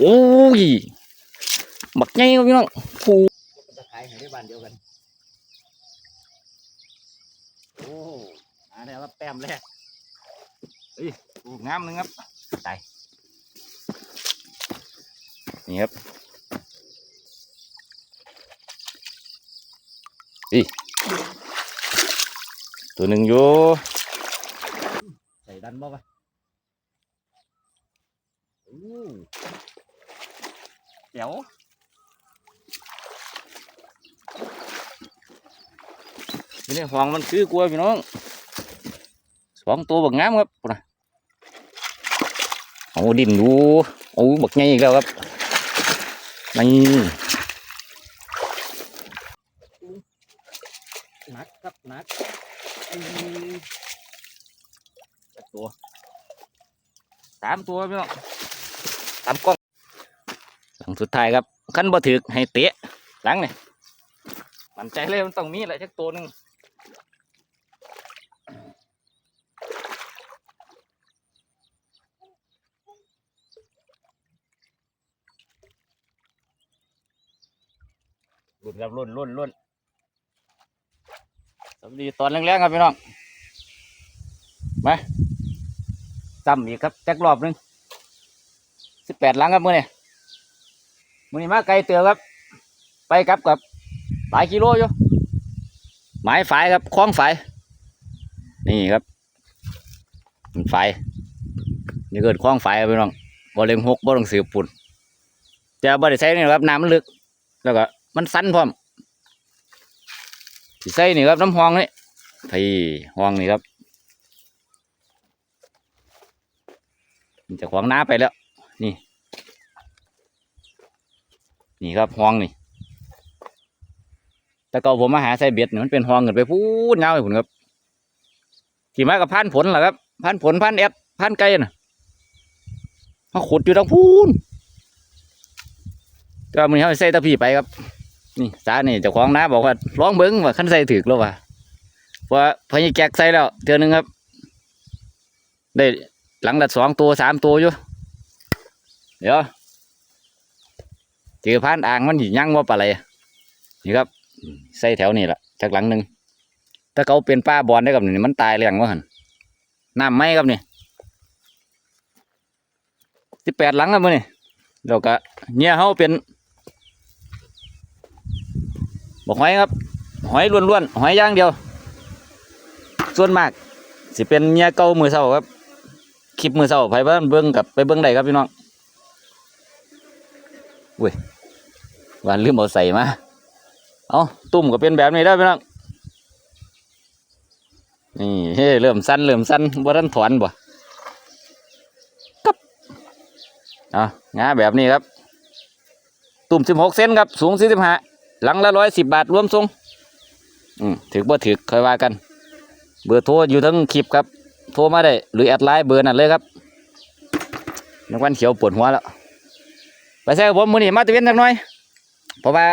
โอ้ยบักใหญ่ครับพี่น้องผูจะขายให้ได้บ้านเดียวกัน โอ้อันนี้ว่าแต้มแรกเฮ้ยโอ้งามนึงครับตายนี่ครับอีตัวหนึ่งอยู่ใส่ดันบ่ปะโอ้ เดี๋ยวนี่นี่หองมันคือกลัวพี่น้องสองตัวบักงามครับพุ่นนะเอาดินดูโอ้บักใหญ่อีกแล้วครับนี่หนักครับหนักอืมจักตัวสามตัวพี่น้องสามกล้องหลัง สุดท้ายครับขั้นบ่ถึกให้เตะหลังเนี่มันใจเลยมันต้องมีแหละจักตัวหนึ่งรุ่นครับรุ่นรุ่นรุ่นสวัสดีตอนแรงๆครับพี่น้องมาจำอีกครับแจักรอบหนึงสิบแปดหลังครับเมื่อนี่ มือนี่มาไกลเตือครับ ไปกลับกับหลายกิโลอยู่หมายฝายครับคล้องฝายนี่ครับมันฝายนี่เกิดคล้องฝายครับพี่น้องบ่เล็งหกบ่ต้องสืบปุ่นแต่บ่ได้ใช้นี่หรอกครับน้ำมันลึก แล้วก็มันสั้นพร้อมสิใส่นี่ครับน้ำหองนี่พี่หองนี่ครับมันจะขวางน้าไปแล้ว นี่ นี่ครับหองนี่แต่ก็ผมมาหาใส่เบ็ดนี่มันเป็นหองเงินไปพูดเงาไปผุนครับขี่มากับพันผลเหรอครับพันผลพันแอดพันไก่น่ะมาขุดอยู่ทางพูนก็มือเขาใส่ตะพี่ไปครับ นี่สานี่เจ้าของน้าบอกว่าร้องเบิ้งว่าขั้นใส่ถึกแล้วว่ะเพราะพญแกกใส่แล้วเทือหนึงครับ ได้หลังละสองตัวสามตัวอยู่เดี๋ยว เจอพานอ่างมันหิยั่งว่าปลาไหลนี่ครับใส่แถวนี่แหละจากหลังหนึ่งถ้าเขาเป็นป้าบอลได้กับนี่มันตายเรียงว่าหันน้ำไหมครับนี่สิบแปดหลังครับมือนี่แล้วก็เนี่ยเขาเป็นบอกหอยครับ หอยล้วนๆหอยย่างเดียว ส่วนมาก สิเป็นเมียเก่ามือเศร้าครับคลิปมือเศร้าไปบ้านเบิ้งกับไปเบิ้งได้ครับพี่น้อง เว้ยวานลืมเอาใส่มาเอาตุ่มก็เป็นแบบนี้ได้อพี่น้องนี่เฮ้เริ่มสั้นเริ่มสั้นบ่ทันถอนบ่กับเอางาแบบนี้ครับ ตุ่มสิบหกเซนครับ สูงสี่สิบห้าหลังละร้อยสิบบาทรวมทรงอืมถือบ่ถือค่อยว่ากัน เบอร์โทรอยู่ทั้งคลิปครับ โทรมาได้ หรือแอดไลน์เบอร์นั่นเลยครับนักวันเขียวปวดหัวแล้ว ไปใส่ผมมือนี่มาตะเวนจักหน่อย เพราะว่า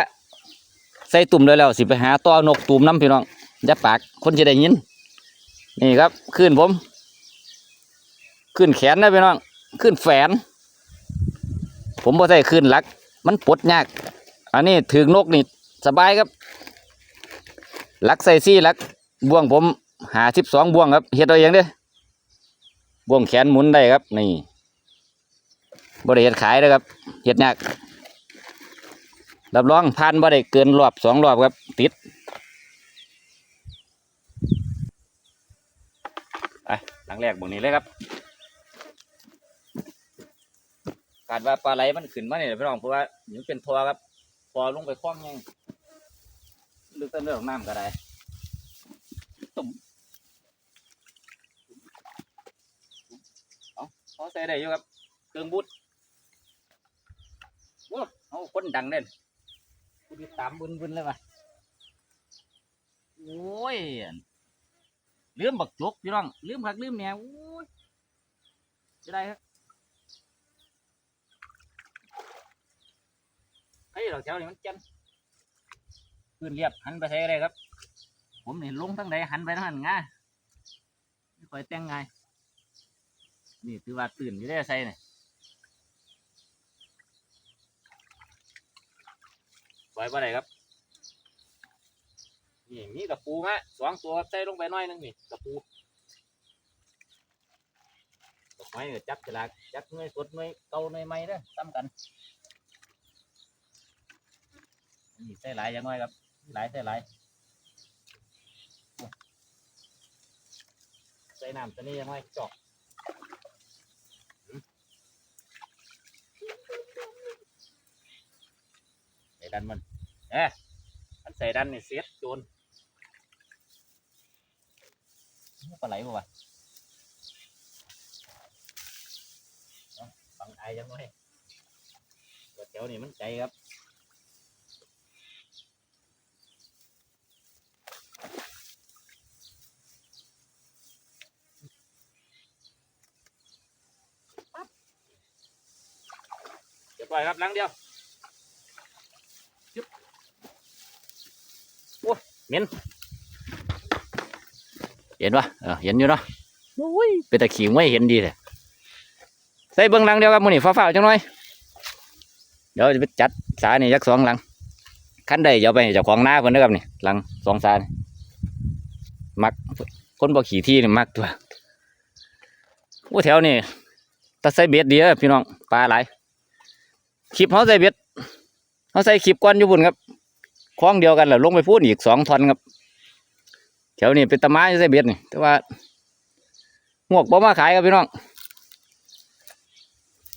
ใส่ตุ่มเลยแล้วสิไปหาต่อนกตุ่มน้ำพี่น้องย่าปากคนจะได้ยิน นี่ครับขึ้นผม ขึ้นแขนนะพี่น้อง ขึ้นแฝน ผมบ่ใส่ขึ้นหลัก มันปดยาก อันนี้ถึงนกนี่สบายครับลักใส่ซี่ลักบ่วงผมหาสิบสองบ่วงครับเฮ็ดเอาเองเด้บ่วงแขนหมุนได้ครับนี่ บริเฮ็ดขายนะครับเฮ็ดยากรับรองผ่านบ่ได้เกินรอบสองรอบครับติดไปหลังแรกบ่งนี้เลยครับคาดว่าปลาไหลมันขึ้นมาเนี่ยพี่น้องเพราะว่ามันเป็นทอครับพอลงไปคล้องยังลึกเต้นเรื่องของน้ำก็ได้ตุ่มเอาเขาใส่ได้อยู่ครับเครื่องบุด โอ้เอาคนดังเด่นกูติดตามบุญบุญเลยว่ะโอ้ยลืมบักจกพี่น้องลืมผักลืมแหนวโอ้ยจะได้ครับเฮ้ยเราแถวนี้มันเจนขึ้นเรียบหันไปใช้อะไรครับ ผมเห็นลงทั้งใดหันไปทั้งนั้นง่ายไม่ค่อยแต่งไงายนี่ถือว่าตื่นอยู่ได้ใส่เนี่ย ปล่อยบ่ได้ครับ นี่มีกระปูมาสองตัวใส่ลงไปน้อยนึงนี่กระปูดอกไม้จับฉลากจับหน่วยสดหน่วยเกาหน่วยใหม่เด้อซ้ำกัน นี่ใส่หลายอย่างน้อยครับ หลายใส่หลายใส่น้ำตัวนี้ย่างน้อยจอกหืมใส่ ดันมันเอ๊ะอันใส่ดันนี่เสียโจนปลาไหลบ่วะฟังไอจังเลยตัวแถวนี่มันใจครับเดี๋ยวปล่อยครับหลังเดียว เห็นปะเออเห็นอยู่เนาะโอ้ยเป็นตะขิงไม่เห็นดีเลยใส่เบิ้งหลังเดียวครับมือนี่ฟ้าๆจังหน่อยเดี๋ยวจะไปจัดสานี่ยักสองหลังขั้นใดเดี๋ยวไปให้เจ้าของหน้าเพิ่นนะครับนี่หลังสองสานี่มักคนบ่ขี่ที่นี่มักตัวโอ้แถวนี่ตัดใส่เบ็ดดีเด้อพี่น้องปลาหลายคลิปเขาใส่เบ็ดเขาใส่คลิปก้อนอยู่พุ่นครับ คล้องเดียวกันแล้วลงไปพูดอีกสองทอนครับแถวนี้เป็นตะไม้ใส่เบ็ดนี่แต่ว่าหวกบ่มาขายครับพี่น้อง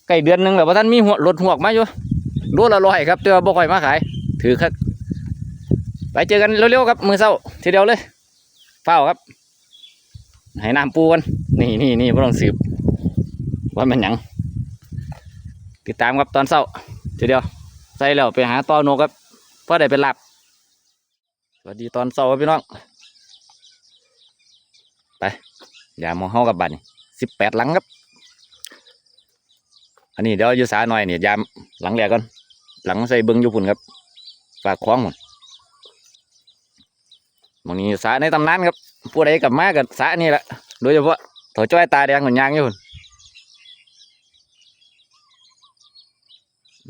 ใกล้เดือนหนึงแล้วพอท่านมีหัวรถหวกมาอยู่รถละร้อยครับแต่ว่าบ่ค่อยมาขาย ถือครับไปเจอกันเร็วๆครับมือเศร้าทีเดียวเลยเฝ้าครับให้น้ำปูกันนี่นี่นี่บ่ต้องสืบว่ามันหยังติดตามครับตอนเศร้าทีเดียวใส่แล้วไปหาตอนกครับเพื่อได้เป็นหลับ วัสดีตอนเศร้ารับพี่น้องอย่ามองเข้ากับบัตรสิบแปดหลังครับ อันนี้เดี๋ยวอยู่สาหน่อยเนี่ยยามหลังแรกก่อน หลังใส่เบิ้งอยู่พุ่นครับ ฝากคล้องหมดมองนี้สาในตำนานครับผู้ใดกับมากับสานี่แหละ โดยเฉพาะถอยจ้อยตาแดงเหมือนยางอยู่พุ่น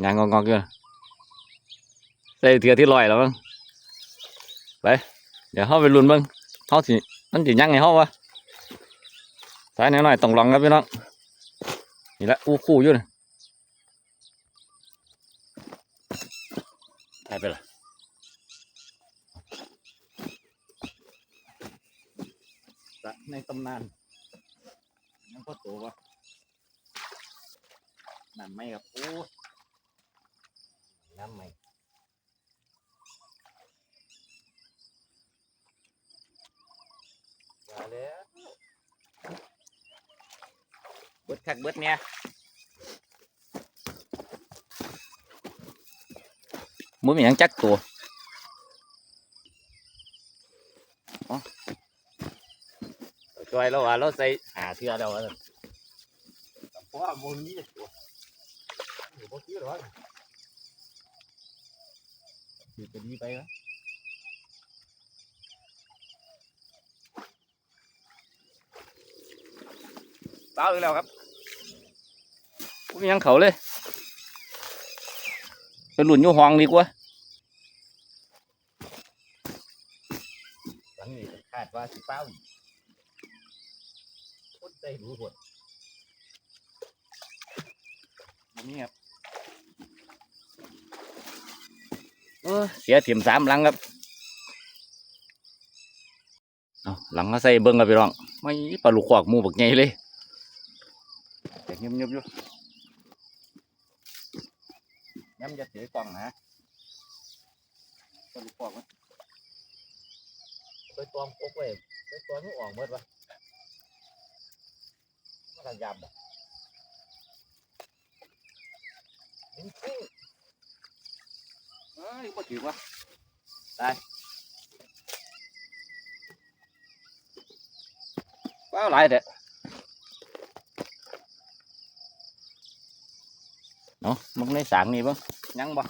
ยางงอกๆอยู่ใส่เถื่อที่ลอยแล้วมั้ง ไป เดี๋ยวเขาไปลุ้นเบิ้งเขาสิมันสิยังไงเขาวะสายหน่อยๆต้องลองครับพี่น้องนี่แหละอู้คู่อยู่นะถ่ายไปละสระในตำนานยังพ่อโตวะนั่นไหมครับโอ้น้ำไหมมาแล้ว เบิดคักเบิดเนี่ยมือมีหยังจักตัวอ๋อจอยแล้วว่าเราใส่หาเสื้อแล้วว่าซั่นเพราะว่ามือนี้ตัวอยู่บ่กี้หรอกคือจะดีไปวะ ต้าอีกแล้วครับกูยังเขาเลยไปหลุนอยู่ห้องดีกว่าหลังนี้คาดว่าสิเป้าอีกคนใจรู้หมดอันนี้ครับเออเสียเทียมสามหลังครับเอาหลังก็ใส่เบิ้งกับพี่รอง ไม่ปลาลูกขวากหมูบักใหญ่เลย แต่เงียบๆอยู่ย้ำจะถือกล่องนะตัวลูกปอกมันไปตอมกกไว้ไปตอมมันออกหมดวะมันทางยำบ่ยิงปิ้งเอ้ยบ่ถือวะได้ว้าวหลายเด้อ เนาะมึงในสางนี่บ้างยังบ่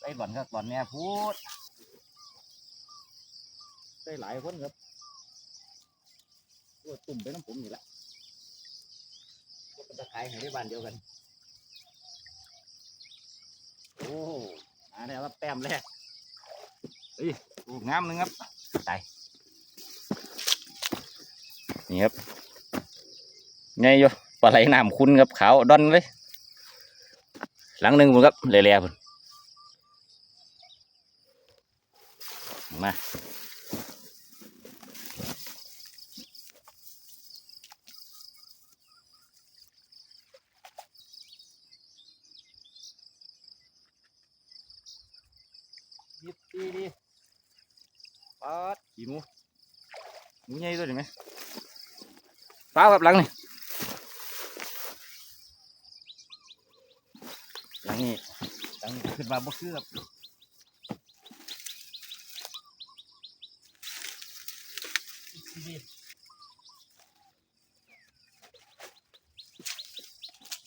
ไปบ่อนครับบ่อนเนี่ยพูดได้หลายคนครับตัวตุ่มไปน้ำผมนี่แหละก็จะขายให้ได้บ้านเดียวกัน โอ้มาแล้วครับแต้มแรกเฮ้ยโอ้งามหนึงครับตายนี่ครับไงอยู่ ปลาไหลน้ำคุณครับขาวดอนเลย หลังหนึ่งผมครับเละๆพุ่นมายิบดีดีปัดขี่หมูหมูใหญ่ด้วยเห็นไหมฟ้าครับหลังนี่ หลังนี้หลังนี้ขึ้นมาบ่คือครับ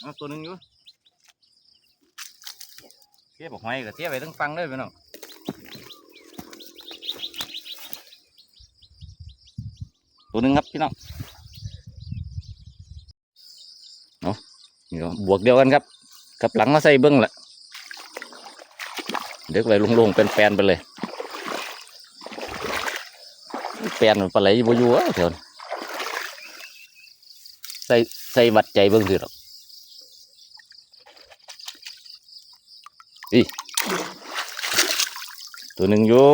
เอาตัวนึงอยู่เทียบบอกหอยกับเทียบไปทั้งฟังเลยพี่น้องตัวนึงครับพี่น้องเอานี่ก็บวกเดียวกันครับ กับหลังมาใส่เบิ้องละเด็กไว้ลงๆเป็นแปลนไปเลยแปลนมันปลาไหลบ่อยู่อะแถวนี้ใส่ใส่บัดใจเบิ้องสิหรอกอีตัวหนึ่งอยู่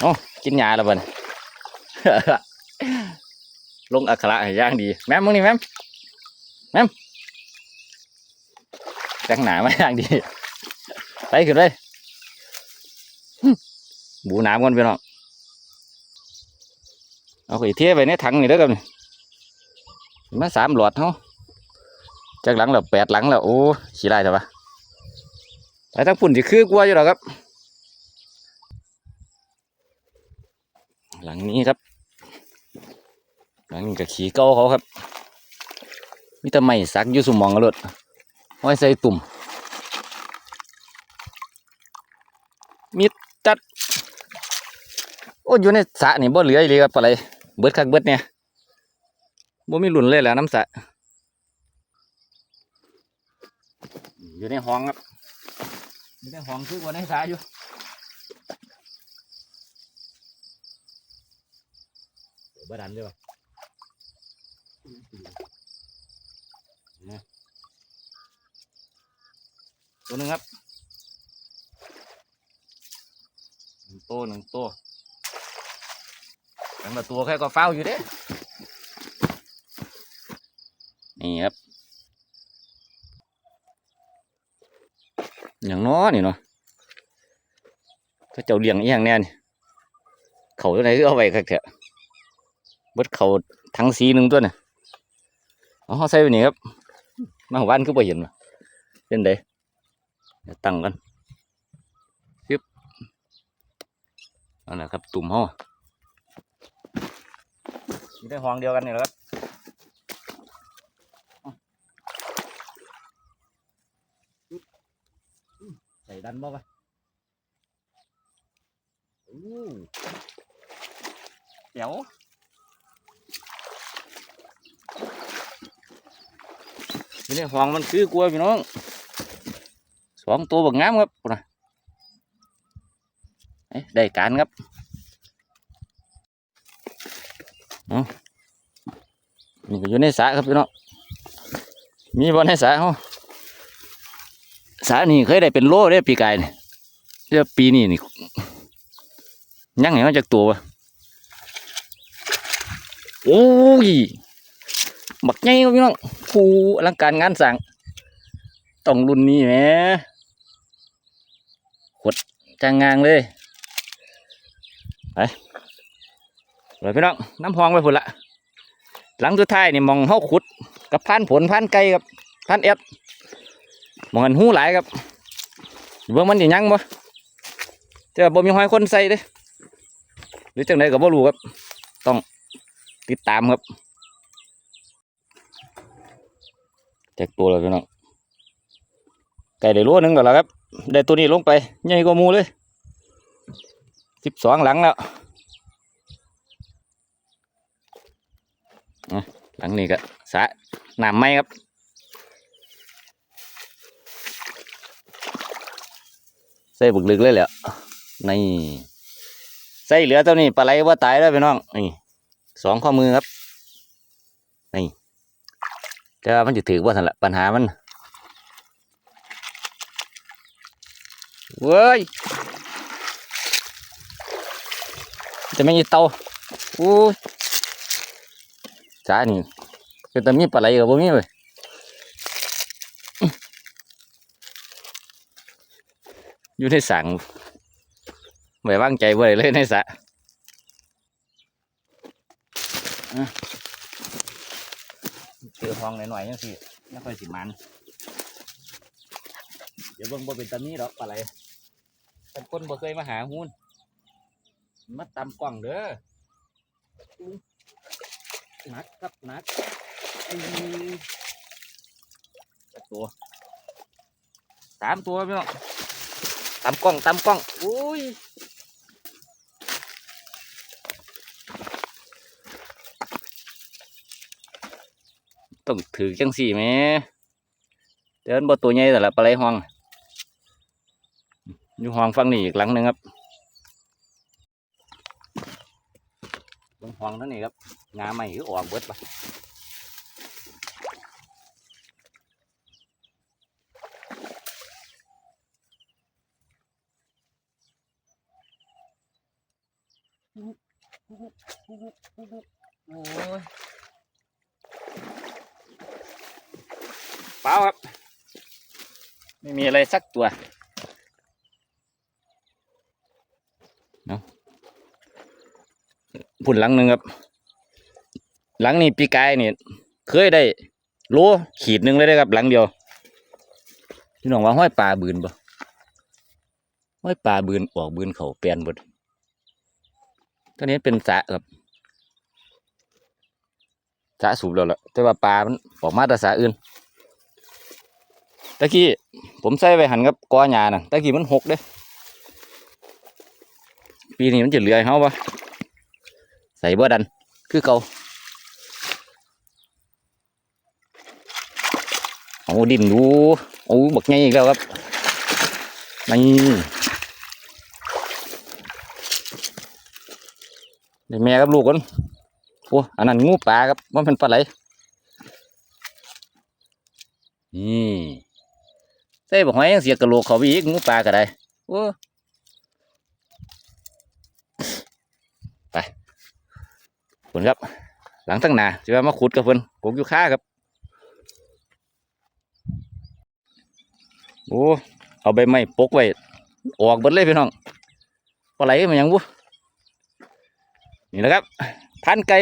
โอ้กินยาแล้วบัน ลงอักขระให้ย่างดี แม่มึงนี่แม่มแม่มแต่งหนามาย่างดี ไปขึ้นเลยบูน้ำกันไปน้องเอาไปเทียไปในถังนี่เด้อครับนี่มาสามหลอดเฮาจากหลังแล้วแปดหลังแล้วโอ้ขี้ไรแต่ปะไปทั้งปุ่นสิคือกลัวอยู่หรอครับ หลังนี้ครับ หลังนี้ก็ขี่เก้าเขาครับมีแต่ไม้สักอยู่สมองกระโดดไว้ใส่ตุ่ม มีจัด โอ้อยู่ในสระนี่บ่เหลืออีหลีครับปลาไหลเบิดคักเบิดเนี่ยบ่มีหลุนเลยแหละน้ำสระอยู่ในห้องครับอยู่ในห้องคือว่าในสระอยู่เดี๋ยวบ่ดันด้วย ตัวหนึ่งครับหนึ่งตัวหนึ่งตัวแต่ละตัวแค่ก็เฝ้าอยู่เด้ นี่ครับ อย่างน้อนี่เนาะก็เจ้าเลี้ยงอีหยังแน่นี่เขาตัวไหนก็เอาไว้คักแท้เบิดเขาทั้งสีหนึ่งตัวเนี่ย เอาเขาใส่ไปนี่ครับ มาหัวบ้านคือบ่เห็นว่ะเป็นเดี๋ยวตั้งกันยึบเอาละครับตุ่มห่ออยู่ในห้องเดียวกันนี่แหละครับใส่ดันบ่ปะอู้เดี๋ยว อยู่ในห้องมันคือกลัวพี่น้องสองตัวบักงามครับนะได้การครับเอานี่ก็อยู่ในสระครับพี่น้องมีบอลในสระเขาสระนี่เคยได้เป็นโลได้ปีกายนี่เดี๋ยวปีนี้นี่ยังไงมันจากตัววะโอ้ยบักใหญ่ครับพี่น้อง ผู้อลังการงานสั่งต้องรุ่นนี้แหมขดจางงางเลยไปเลยพี่น้องน้ำพองไปพุ่นละหลังสุดท้ายนี่มองเฮาขุด กับพันผลพันไก่กับพันเอ็ดมองกันหูหลายครับเบิ่งมันสิยังบ่เจะบ่มีหอยคนใส่เด้หรือจังไดก็บ่รู้ครับ ต้องติดตามครับ แตกตัวเลยวพี่น้องไก่ได้รั้วนึ่งก่อนแล้วครับ ได้ตัวนี้ลงไปใหญ่กว่ามูเลยสิบสองหลังแล้วหลังนี้ก็สะน้ำไม้ครับใส่บึกลึกเลยแหละนี่ใส่เหลือเจ้านี้ปลาไหลว่าตายแล้วพี่น้องนี่สองข้อมือครับ แต่ว่ามันจะถือว่าสันละปัญหามันเว้ยจะไม่มีเตาอู้จ้านี่เป็นแต่มีปลาไหลกับบ่มีเลยอยู่ในสั่งไม่ว่างใจบ่ได้เลยในสะ เจอห้องหน่อยๆยังสิไม่ค่อยสิมัน เดี๋ยวเบิ่งบ่เป็นตามีดอกปลาไหลเป็นคนบ่เคยมาหาหุ้นมาตำกล่องเด้อหนักครับหนักอื้อจักตัวสามตัวพี่น้องตำกล้องตำกล้องอุ้ย ต้องถือจังสี่แม่เดินบ่ตัวใหญ่แต่ละปลาไหลห้องอยู่ห้องฟังนี่อีกหลังหนึ่งครับบนห้องนั่นนี่ครับงาใหม่ก็ออกเบิดปะโอ้ย เปล่าครับ ไม่มีอะไรสักตัวเนาะผุนหลังหนึ่งครับ หลังนี้ปีกายนี่เคยได้โลขีดหนึ่งเลยได้ครับ หลังเดียวพี่น้องว่าห้อยปลาบืนบ่ห้อยปลาบืนออกบืนเขาเปลี่ยนหมดตัวนี้เป็นสะครับสะสูบแล้วล่ะแต่ว่าปลามันออกมาแต่สะอื่น ตะกี้ผมใส่ไปหันกับกอหญ้าน่ะตะกี้มันหกเด้ปีนี้มันจะเหลือให้เขาปะใส่บ่ดัน คือเก่าเอาดินดูโอ้บักใหญ่อีกแล้วครับนี่ได้แม่กับลูกกันโอ้อันนั้นงูปลาครับว่าเป็นปลาไหลนี่ ใส่บักหอยยังเสียกระโหลกเขาไปอีกงูปลาก็ได้โอ้ผลครับ หลังตั้งหนาจะมาขุดกับเพิ่นกกอยู่ค่าครับโอ้เอาใบไม้ปกไว้ออกเบิดเลยพี่น้องปลาไหลมันยังบุนี่นะครับ พันไก่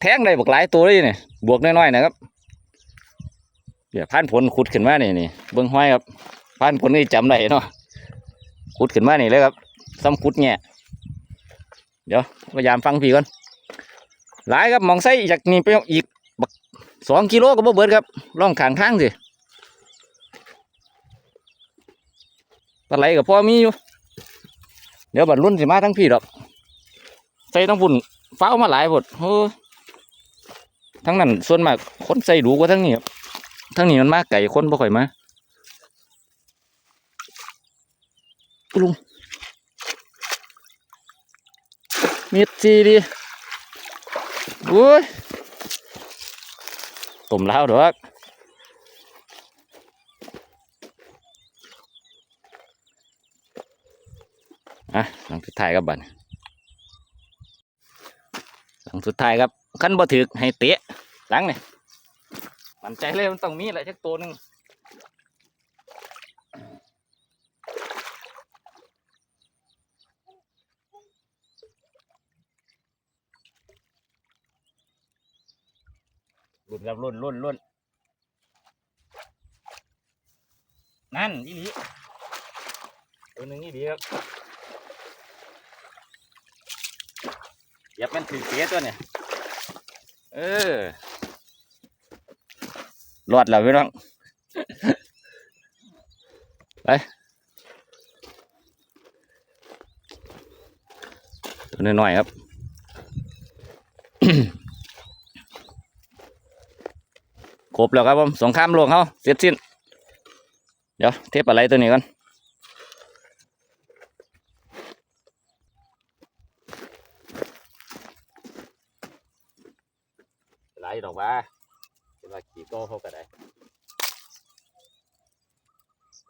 แทงได้บักหลายตัวเลยนี่บวกน้อยๆนะครับ เดี๋ยวพันผลขุดขึ้นมานี่นี่เบิ้องห้อยครับพันผลนี่จำได้เนาะขุดขึ้นมานี่เลยครับซ้ำขุดแง่เดี๋ยวพยายามฟังพี่ก่อนหลายครับมองไส้จากนี่ไปอีกสองกิโลก็บ่เบิดครับล่องขางทางสิปลาไหลกับพ่อมีอยู่ เดี๋ยวบัดรุ่นสิมาทั้งพี่ดอกใส่ทั้งพุ่นฟ้ามาหลายหมดโอ้ทั้งนั้นส่วนมากคนใส่ดูกว่าทั้งนี้ครับ ทั้งนี้มันมากไก่คนบ่ค่อยมาลุงมีดจีดีโอ้ยตุ่มแล้วดอกอะหลังสุดท้ายครับบันหลังสุดท้ายครับขั้นบ่ถึกให้เตะหลังเนี่มั นใจเลยมันต้องมีอะไรสักตัวหนึ่งรุ่นครับรุ่นรุ่นรุ่นนั่นอีหลีตัวหนึ่งอีหลีครับย่าเป็นถือเสียตัวเนี่ยเออ รอดแล้วพี่น้อง ไป ตัวน้อยๆครับ ครบแล้วครับผมสงครามโลกเขาเสร็จสิ้น เดี๋ยวเทปอะไรตัวนี้ก่อน หลายดอกว่าเป็นว่าขี่โตเขาก็ได้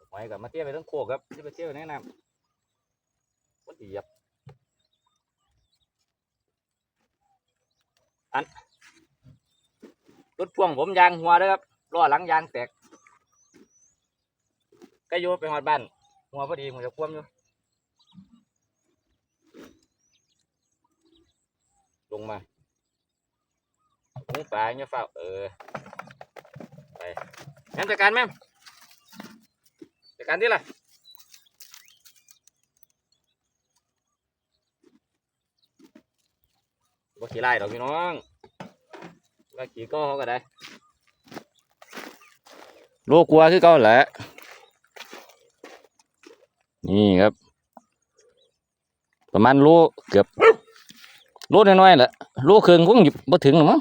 ไว้กับมาเที่ ยวไปทั้งโคกครับที่ไปเที่ยวแนะนำวันที่หยับอันรถพ่วงผมยางหัวด้อครับล้อหลังยางแตกก็โยไปหอดบ้านหัวพอดีผมจะคว่ำอยู่ลงมาหมูป่าเนี่ยเฝ้าเออไปงั้นจัดการแม่ม จัดการที่ละบ่ขี่ไล่ดอกพี่น้องว่าขี่ก็เขาก็ได้โลกลัวคือเก่าแหละ นี่ครับ ประมาณโลเกือบโลน้อยๆแหละโลครึ่งคงอยู่บ่ถึงหรือมั้ง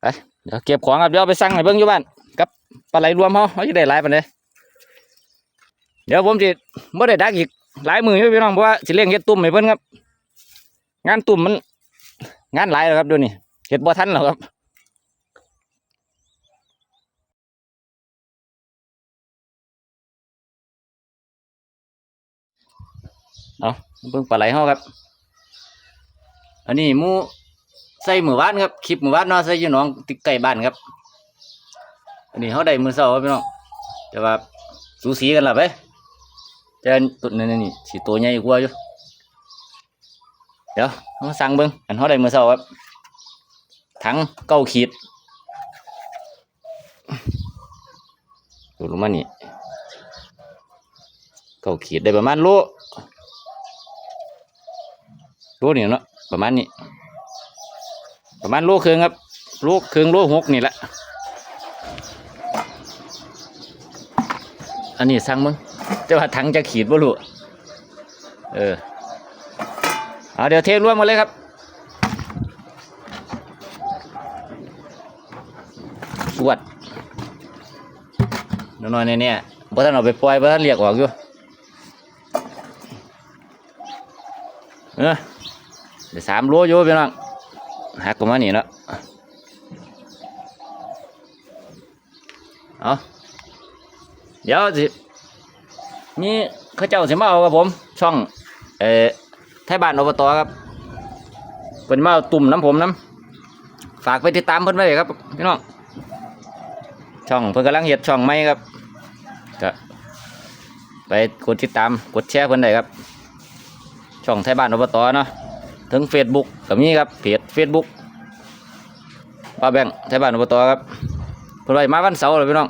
ไปเดี๋ยวเก็บของครับเดี๋ยวเอาไปสั่งให้เบิ่งอยู่บ้าน ปลาไหลรวมเฮาเฮาสิได้หลายปานใดเดี๋ยวผมสิบ่ได้ดักอีกหลายมือพี่น้องเพราะว่าสิเลี้ยงเฮ็ดตุ่มให้เพิ่นครับ งานตุ่มมันงานหลายแล้วครับเดี๋ยวนี้เฮ็ดบ่ทันแล้วครับเอาเบิ่งปลาไหลเฮาครับ อันนี้มูใส่หมู่บ้านครับคลิปหมู่บ้านเนาะใส่อยู่หนองติดใกล้บ้านครับ อันนี้เขาได้มือเสาครับพี่น้องแต่ว่าสูสีกันละไปแต่ตัวนี้นี่สีตัวใหญ่กว่าอยู่เดี๋ยวเรามาสั่งเบิ้งอันเขาได้มือเสาครับถังเก้าขีดดูลงมานี่เก้าขีดได้ประมาณโลโลนี่เนาะประมาณนี้ประมาณโลครึ่งครับโลครึ่งโลหกนี่แหละ นนี้สั่งมึงแต่ว่าถังจะขีดบ่รู้เออเอาเดี๋ยวเทรวมมาเลยครับสวดน้อยๆในเนี่ยบ่ท่านเอาไปปล่อยบ่ท่านเรียกออกอยู่เออเดี๋ยวสามโลอยู่พี่น้องหักออกมานี่แล้วเอา เดี๋ยวสินี่เขาเจ้าสิมาเอากับผม ช่องเอ่อไทยบ้านอบตครับเป็นมาตุ่มน้ำผมน้ำฝากไปติดตามเพิ่นไว้ครับพี่น้องช่องเพิ่นกำลังเฮ็ดช่องใหม่ครับก็ไปกดติดตามกดแชร์เพิ่นได้ครับ ช่องไทยบ้านอบตเนาะถึง Facebook ก็มีครับเพจ Facebook ป้าแบงไทยบ้านอบตครับเพิ่นไว้มาวันเสาร์เลยพี่น้อง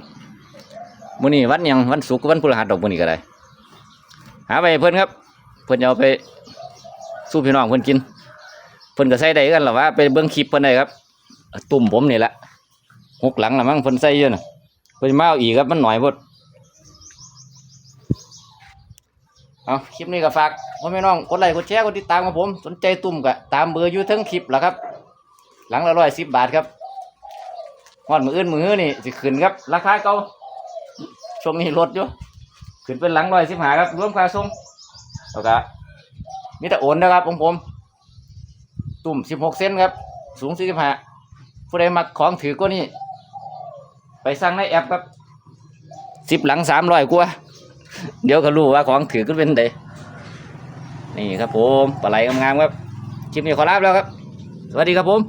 มื้อนี้วันยังวันศุกร์วันพฤหัสดอกมื้อนี้ก็ได้ หาไปเพิ่นครับ เพิ่นจะเอาไปสู้พี่น้องเพิ่นกิน เพิ่นก็ใส่ได้กันหรอว่าไปเบิ่งคลิปเพิ่นได้ครับ ตุ่มผมนี่แหละหกหลังละมั้งเพิ่นใส่เยอะน่ะเพิ่นมาเอาอีกครับมันหน่อยพดเอาคลิปนี้ก็ฝากพ่อแม่น้องกดไลค์กดแชร์กดติดตามกับผม สนใจตุ่มก็ตามเบอร์อยู่ทั้งคลิปแหละครับ หลังละร้อยสิบบาทครับฮอดมืออื่นมือนี่สิขึ้นครับ ราคาเก่า ช่วงนี้ลดอยู่ขึ้นเป็นหลังร้อยสิบหาครับรวมค่าส่งแล้วก็มีแต่โอนนะครับของผม ตุ่มสิบหกเซนครับ สูงสี่สิบห้าผู้ใดมักของถือก็นี่ไปสั่งในแอปครับสิบหลังสามร้อยกว่าเดี๋ยวก็รู้ว่าของถือก็เป็นไดนี่ครับผมปลาไหลงามๆครับคลิปนี้ขอลาไปแล้วครับ สวัสดีครับผม